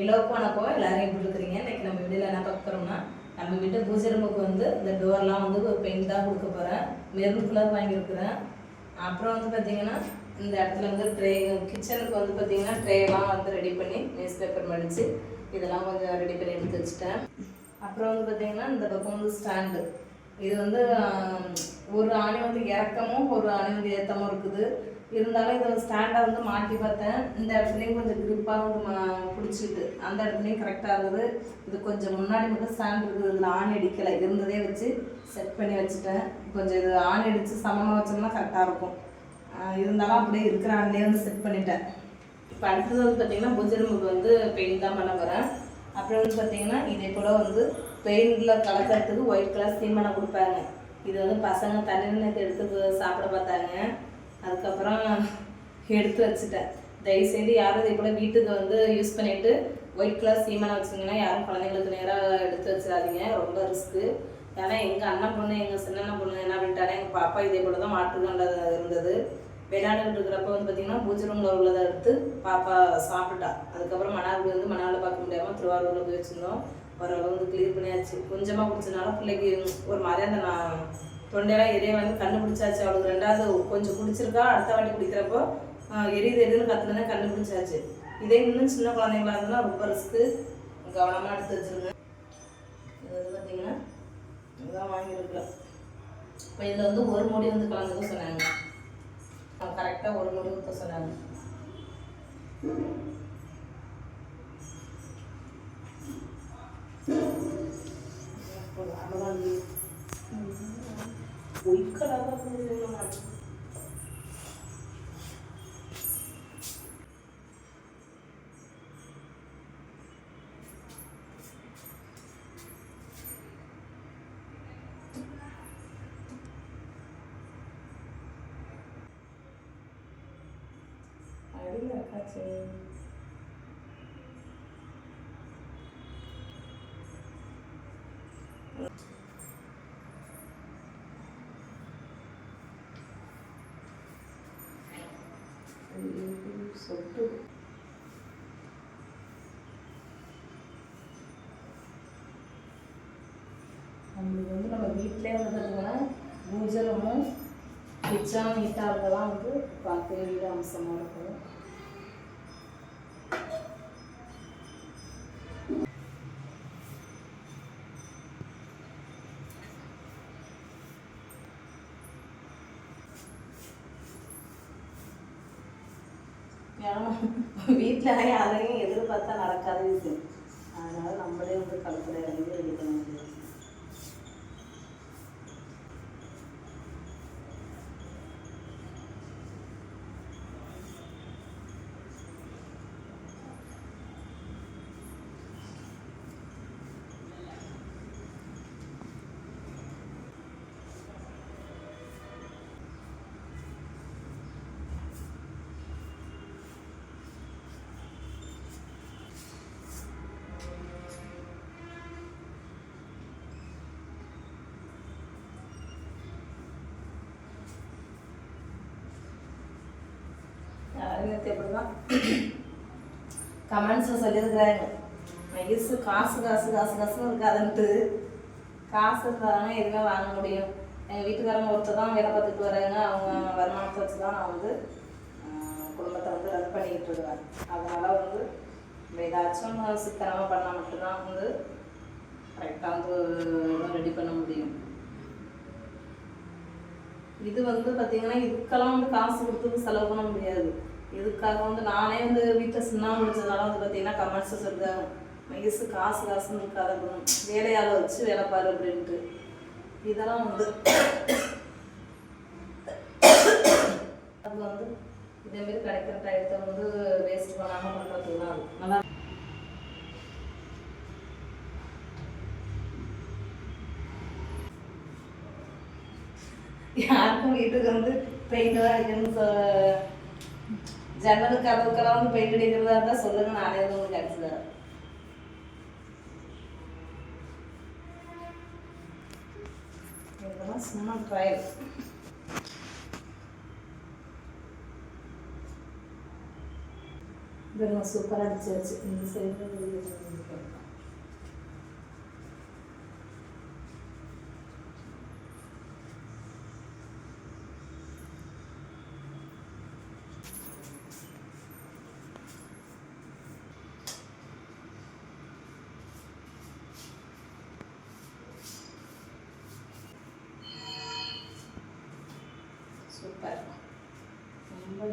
எல்லோருக்கும் வணக்கம் எல்லாரும் எப்படி இருக்கிறீங்க இன்னைக்கு நம்ம வீடியோவில் என்ன பார்க்க போகிறோம்னா நம்ம வீட்டு பூஜை ரூமுக்கு வந்து இந்த டோர்லாம் வந்து ஒரு பெயிண்ட் தான் கொடுக்க போகிறேன் மெரூன் கலர் வாங்கியிருக்கிறேன். அப்புறம் வந்து பார்த்தீங்கன்னா இந்த இடத்துல வந்து ட்ரே கிச்சனுக்கு வந்து பார்த்தீங்கன்னா ட்ரேலாம் வந்து ரெடி பண்ணி நியூஸ் பேப்பர் மடித்து இதெல்லாம் கொஞ்சம் ரெடி பண்ணி எடுத்து வச்சுட்டேன். அப்புறம் வந்து பார்த்தீங்கன்னா இந்த பக்கம் வந்து ஸ்டாண்டு இது வந்து ஒரு ஆணி வந்து இறக்கமும் ஒரு ஆணி வந்து ஏற்றமும் இருக்குது. இருந்தாலும் இதை ஸ்டாண்டை வந்து மாட்டி பார்த்தேன். இந்த இடத்துலையும் கொஞ்சம் கிரிப்பாக வந்து மா- பிடிச்சிட்டு அந்த இடத்துலையும் கரெக்டாக இருந்தது. இது கொஞ்சம் முன்னாடி மட்டும் ஸ்டாண்ட் இருக்குது. இதில் ஆன் அடிக்கலை. இருந்ததே வச்சு செட் பண்ணி வச்சுட்டேன். கொஞ்சம் இது ஆன் அடித்து சமமாக வச்சோம்னா கரெக்டாக இருக்கும். இருந்தாலும் அப்படியே இருக்கிற ஆணிலே வந்து செட் பண்ணிட்டேன். இப்போ அடுத்தது வந்து பார்த்திங்கன்னா புஜரும்புக்கு வந்து பெயிண்ட் தான் பண்ண போகிறேன் அப்புறம் வந்து பார்த்தீங்கன்னா இதே போல் வந்து பெயிண்டில் கலக்கிறதுக்கு ஒயிட் கலர் சீமெண்ணெய் கொடுப்பாங்க. இது வந்து பசங்க தண்ணி எடுத்து சாப்பிட பார்த்தாங்க. அதுக்கப்புறம் எடுத்து வச்சுட்டேன். தயவுசெய்து யாரும் இதே போல் வீட்டுக்கு வந்து யூஸ் பண்ணிவிட்டு ஒயிட் கலர் சீமெண்ணெய் வச்சிங்கன்னா யாரும் குழந்தைங்களுக்கு நேராக எடுத்து வச்சிடாதீங்க. ரொம்ப ரிஸ்க்கு ஏன்னா எங்கள் அண்ணன் பொண்ணு எங்கள் சின்ன பொண்ணு என்ன பண்ணிட்டானே எங்கள் பாப்பா இதே போல் தான் மாற்றுக்கொண்டது இருந்தது. விளையாண்டுட்டு இருக்கிறப்ப வந்து பார்த்தீங்கன்னா பூஜை ரூமில் உள்ளதை எடுத்து பாப்பா சாப்பிட்டா. அதுக்கப்புறம் மணாலுக்கு வந்து மணாலில் பார்க்க முடியாமல் திருவாரூரில் போய் வச்சுருந்தோம். ஓரளவு வந்து கிளியர் பண்ணியாச்சு. கொஞ்சமாக குடிச்சனால பிள்ளைக்கு ஒரு மாதிரி அந்த நான் தொண்டையெல்லாம் எரிய வந்து கண்டுபிடிச்சாச்சு. அவளுக்கு ரெண்டாவது கொஞ்சம் பிடிச்சிருக்கா அடுத்த வாட்டி குடிக்கிறப்போ எரியுது எரியுதுன்னு கற்றுனே கண்டுபிடிச்சாச்சு. இதே இன்னும் சின்ன குழந்தைங்களா இருந்தால் ரொம்ப ரிஸ்க்கு கவனமாக எடுத்து வச்சுருங்க. இது வந்து பார்த்தீங்கன்னா இதுதான் வாங்கியிருக்கிறேன் இப்போ இதில் வந்து ஒரு மூடி வந்து கலந்துக்க சொன்னாங்க. கரெக்டாக ஒரு முடி ஊற்ற சொன்னாங்க. boyka da bakın diyorlar. Ayrılıyor kaçın. சொட்டு நம்மளுக்கு வந்து நம்ம வீட்டிலே வந்து பார்த்தீங்கன்னா பூஜை ரூமும் கிச்சன் நீட்டாக இருந்ததான் வந்து பார்க்க வேண்டிய அம்சமாக இருக்கும். வீட்டில் யாரையும் எதிர்பார்த்தா நடக்காத விஷயம். அதனால நம்மளே வந்து கலப்படையாக இறங்கி ரெடி பண்ண முடியும் நேற்று எப்படி கமெண்ட்ஸில் சொல்லியிருக்கிறாங்க. வயசு காசு காசு காசு காசுன்னு இருக்காதுன்ட்டு காசு இருந்தாதாங்க எதுவுமே வாங்க முடியும். எங்கள் வீட்டுக்காரங்க ஒருத்தர் தான் வேலை பார்த்துட்டு வராங்க. அவங்க வருமானத்தை வச்சு தான் நான் வந்து குடும்பத்தை வந்து ரன் பண்ணிக்கிட்டு இருக்கிறேன் அதனால் வந்து ஏதாச்சும் சிக்கனமாக பண்ணால் மட்டும்தான் வந்து கரெக்டாக வந்து ரெடி பண்ண முடியும். இது வந்து பார்த்திங்கன்னா இதுக்கெல்லாம் வந்து காசு கொடுத்து செலவு பண்ண முடியாது. இதுக்காக வந்து நானே வந்து வீட்டில் சின்ன முடிச்சதுனால வந்து பார்த்தீங்கன்னா கமெண்ட்ஸ் சொல்லுறாங்க வயசு காசு காசுன்னு இருக்காது அப்படின்னு வேலையால வச்சு வேலை பாரு அப்படின்ட்டு. இதெல்லாம் வந்து அது வந்து இதேமாரி கிடைக்கிற டயத்தை வந்து வேஸ்ட் பண்ணாமல் பண்ணுறதுக்கு தான் நல்லா யாருக்கும் வீட்டுக்கு வந்து பெயிண்ட் தான் அடிக்கணும்னு ஜன்னல் கதவுக்கெல்லாம் வந்து பெயிண்ட் அடிக்கிறதா இருந்தால் சொல்லுங்க நானே வந்து உங்களுக்கு அடிச்சு தரேன். இதெல்லாம் சும்மா ட்ரையல் இதெல்லாம் சூப்பராக அடிச்சாச்சு இந்த சைடு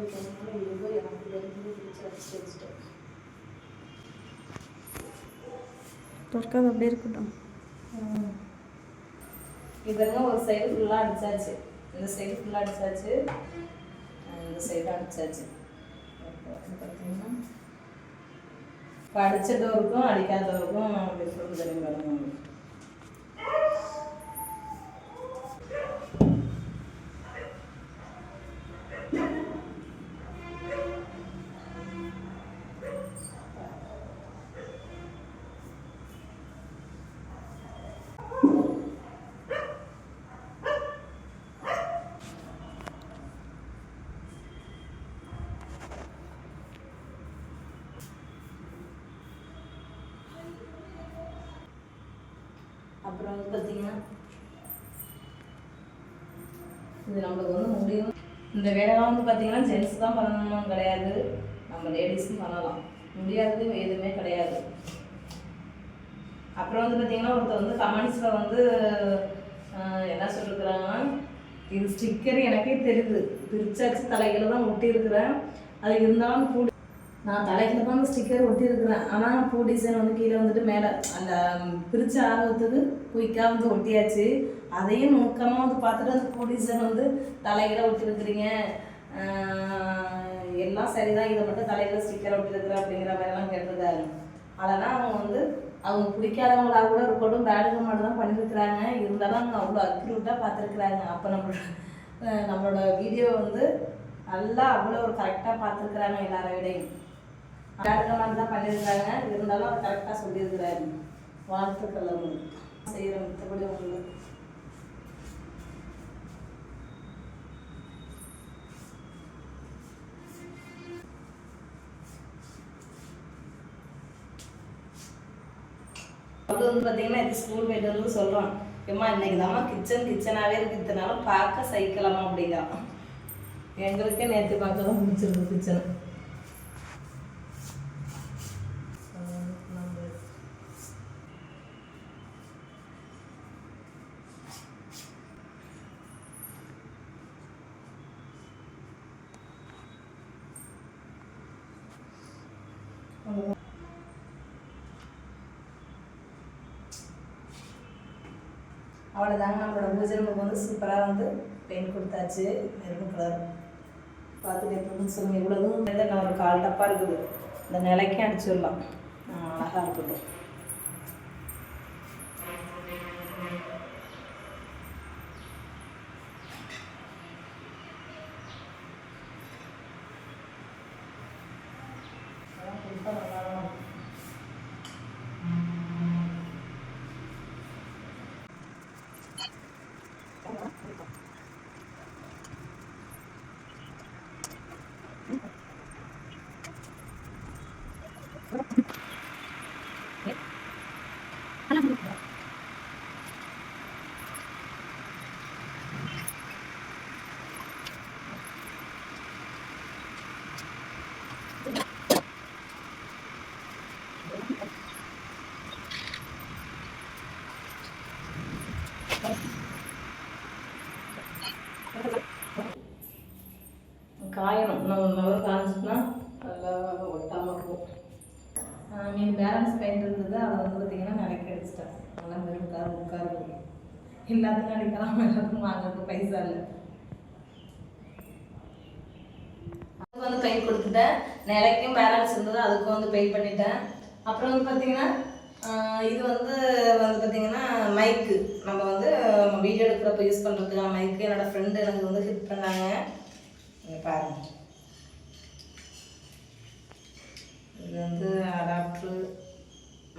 ஐம்பது பதினாலு எனக்கு பிடிச்சி வச்சுட்டேன் அப்படியே இருக்கட்டும். இதெல்லாம் ஒரு சைடு ஃபுல்லாக அடிச்சாச்சு. இந்த சைடு ஃபுல்லாக அடித்தாச்சு இந்த சைடு அடித்தாச்சு பார்த்தீங்கன்னா இப்போ அடிச்ச டோருக்கும் அப்புறம் வந்து பார்த்தீங்கன்னா இது நம்மளுக்கு வந்து முடியும். இந்த வேலைலாம் வந்து பார்த்தீங்கன்னா ஜென்ஸ் தான் பண்ணணும் கிடையாது. நம்ம லேடிஸும் பண்ணலாம். முடியாதது எதுவுமே கிடையாது. அப்புறம் வந்து பார்த்தீங்கன்னா ஒருத்தர் வந்து கமெண்ட்ஸில் வந்து ஆஹ், என்ன சொல்லியிருக்கிறாங்கன்னா இது ஸ்டிக்கர் எனக்கே தெரியுது. பிரிச்சாச்சு தலைகளை தான் ஒட்டியிருக்கிறேன் அது இருந்தாலும் கூட நான் தலைக்கு தான் ஸ்டிக்கர் ஒட்டியிருக்கிறேன். ஆனால் பூ டிசைன் வந்து கீழே வந்துட்டு மேலே அந்த பிரித்து ஆர்வத்துக்கு குயிக்காக வந்து ஒட்டியாச்சு. அதையும் நோக்கமாக வந்து பார்த்துட்டு அந்த பூ டிசைன் வந்து தலைகளை ஒட்டியிருக்கிறீங்க. எல்லாம் சரிதான். இதை மட்டும் தலையில் ஸ்டிக்கர் ஒட்டியிருக்கிற அப்படிங்கிற மாதிரிலாம் கேட்டிருக்காரு. அதெல்லாம் அவங்க வந்து அவங்க பிடிக்காதவங்களாக கூட இருக்கட்டும் பேடுங்க மட்டும் தான் பண்ணியிருக்கிறாங்க. இருந்தாலும் அவங்க அவ்வளோ அக்யூரேட்டாக பார்த்துருக்குறாங்க. அப்போ நம்மளோட நம்மளோட வீடியோ வந்து நல்லா அவ்வளோ ஒரு கரெக்டாக பார்த்துருக்குறாங்க எல்லாரோடையும். விடையும் தான் பண்ணியிருக்கிறாங்க இருந்தாலும் அவர் கரெக்டாக சொல்லியிருக்கிறாரு. வாழ்த்துக்கள் அவங்களுக்கு செய்கிற மற்றபடி உங்களுக்கு அவரு வந்து பார்த்தீங்கன்னா இது ஸ்கூல் போயிட்டு வந்து சொல்கிறான் ஏம்மா இன்னைக்கு தாம்மா கிச்சன் கிச்சனாகவே இருக்கு. இத்தனாலும் பார்க்க சைக்கிளமா அப்படிங்கிறான். எங்களுக்கே நேற்று பார்க்க தான் பிடிச்சிருக்கு கிச்சன் அவ்வளோதாங்க நம்மளோட பூஜை ரூமுக்கு வந்து சூப்பராக வந்து பெயிண்ட் கொடுத்தாச்சு. மெரூன் கலர் பார்த்துட்டு எப்படின்னு சொல்லுங்கள் இவ்வளோதும் நான் ஒரு கால் டப்பாக இருக்குது. இந்த நிலைக்கும் அடிச்சிடலாம். அழகாக இருக்கட்டும் அதெல்லாம் கொடுத்தா நல்லா தான் இருக்கும். காயணும் இன்னும் நல்லா ஒட்டாமல் இருக்கும். மீன் பேலன்ஸ் பெயிண்ட் இருந்தது அதை வந்து பார்த்திங்கன்னா நினைக்க அடிச்சிட்டேன். நல்லா மெருன் கலர் முக்காக இருக்கும் எல்லாத்துக்கும் அடிக்கலாம் எல்லாத்துக்கும் வாங்குறதுக்கு பைசா இல்லை. அதுக்கு வந்து பெயிண்ட் கொடுத்துட்டேன். நிலைக்கும் பேலன்ஸ் இருந்தது அதுக்கும் வந்து பெயிண்ட் பண்ணிட்டேன். அப்புறம் வந்து பார்த்தீங்கன்னா இது வந்து வந்து பார்த்தீங்கன்னா மைக்கு நம்ம வந்து வீடியோ எடுக்கிறப்ப யூஸ் பண்ணுறதுக்கான மைக்கு என்னோடய ஃப்ரெண்டு எனக்கு வந்து ஹிட் பண்ணாங்க. பாருங்கள் பாருங்க இது வந்து அடாப்டரு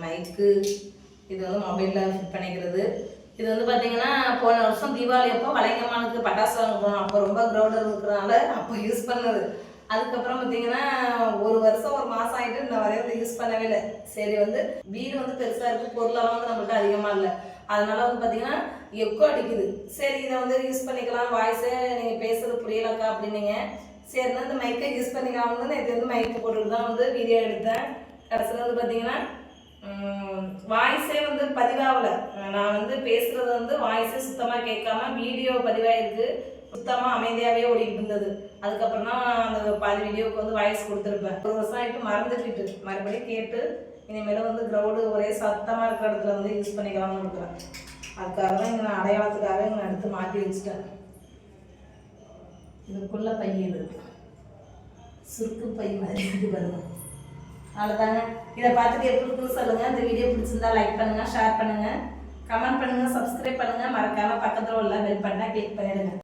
மைக்கு இது வந்து மொபைலில் ஃபிட் பண்ணிக்கிறது. இது வந்து பார்த்தீங்கன்னா போன வருஷம் தீபாவளி அப்போ வளைங்கமானுக்கு பட்டாசு வாங்க போனோம். அப்போ ரொம்ப க்ரௌடர் இருக்கிறனால அப்போ யூஸ் பண்ணது. அதுக்கப்புறம் பார்த்தீங்கன்னா ஒரு வருஷம் ஒரு மாதம் ஆகிட்டு இந்த வரையும் வந்து யூஸ் பண்ணவே இல்லை. சரி வந்து வீடு வந்து பெருசாக இருக்குது பொருளெல்லாம் வந்து நம்மள்ட்ட அதிகமாக இல்லை. அதனால வந்து பார்த்தீங்கன்னா எக்கோ அடிக்குது. சரி இதை வந்து யூஸ் பண்ணிக்கலாம். வாய்ஸே நீங்கள் பேசுறது புரியலக்கா அப்படின்னீங்க. சரினா இந்த மைக்கை யூஸ் பண்ணிக்கலாம்னு நேற்று வந்து மைக்கு போட்டுட்டு தான் வந்து வீடியோ எடுத்தேன். கடைசியில் வந்து பார்த்தீங்கன்னா வாய்ஸே வந்து பதிவாகலை. நான் வந்து பேசுகிறது வந்து வாய்ஸே சுத்தமாக கேட்காம வீடியோ பதிவாயிருக்கு. சுத்தமாக அமைதியாகவே ஓடிக்கிட்டு இருந்தது. அதுக்கப்புறம் தான் அந்த பாதி வீடியோவுக்கு வந்து வாய்ஸ் கொடுத்துருப்பேன். ஒரு வருஷம் ஆகிட்டு மறந்துட்டு மறுபடியும் கேட்டு இனிமேல் வந்து க்ரௌடு ஒரே சத்தமாக இருக்கிற இடத்துல வந்து யூஸ் பண்ணிக்கலாம்னு இருக்கிறேன் அதுக்காக தான் இங்கே நான் அடையாளத்துக்காக இங்கே எடுத்து மாட்டி வச்சுட்டேன். இதுக்குள்ள பையன் இது சுருக்கு பை மாதிரி இருக்கு பாருங்க. அவ்வளோதாங்க இதை பார்த்துட்டு எப்படி இருக்குன்னு சொல்லுங்கள் இந்த வீடியோ பிடிச்சிருந்தா லைக் பண்ணுங்கள் ஷேர் பண்ணுங்கள் கமெண்ட் பண்ணுங்கள் சப்ஸ்கிரைப் பண்ணுங்கள் மறக்காமல் பக்கத்தில் உள்ள பெல் பட்டனை கிளிக் பண்ணிடுங்க.